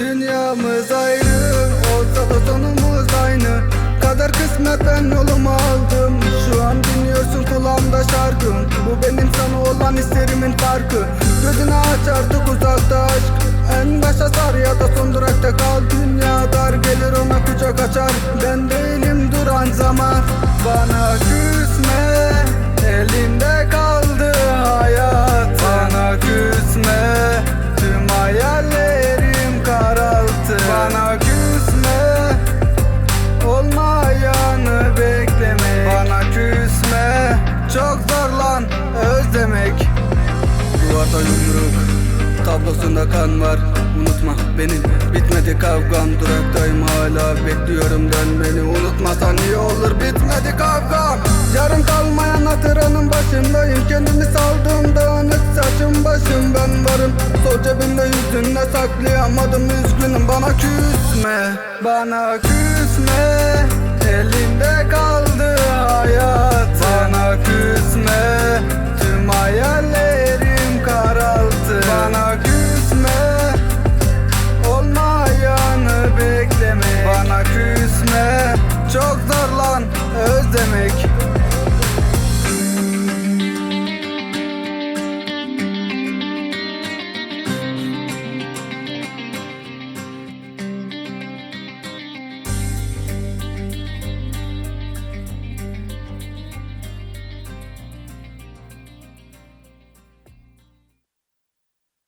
Rotamız ayrı olsa da sonumuz aynı. Kader kısmet ben yolumu aldım. Şu an dinliyorsun kulağımda şarkım Bu benim sana olan hislerimin farkı. Gözünü aç artık uzakta aşk. En başa sar ya da son durakta kal. Dünya dar gelir ona kucak açar. Ben değilim duran zaman. Bana Yumruk Tablosunda kan var. Unutma benim bitmedi kavgam. Duraktayım hala. Bekliyorum dönmeni. Unutmasan iyi olur. Bitmedi kavgam. Yarım kalmayan hatıranın başındayım. Kendimi saldım dağınık saçım başım. Ben varım. Sol cebimde yüzünle saklayamadım. Üzgünüm. Bana küsme. Bana küsme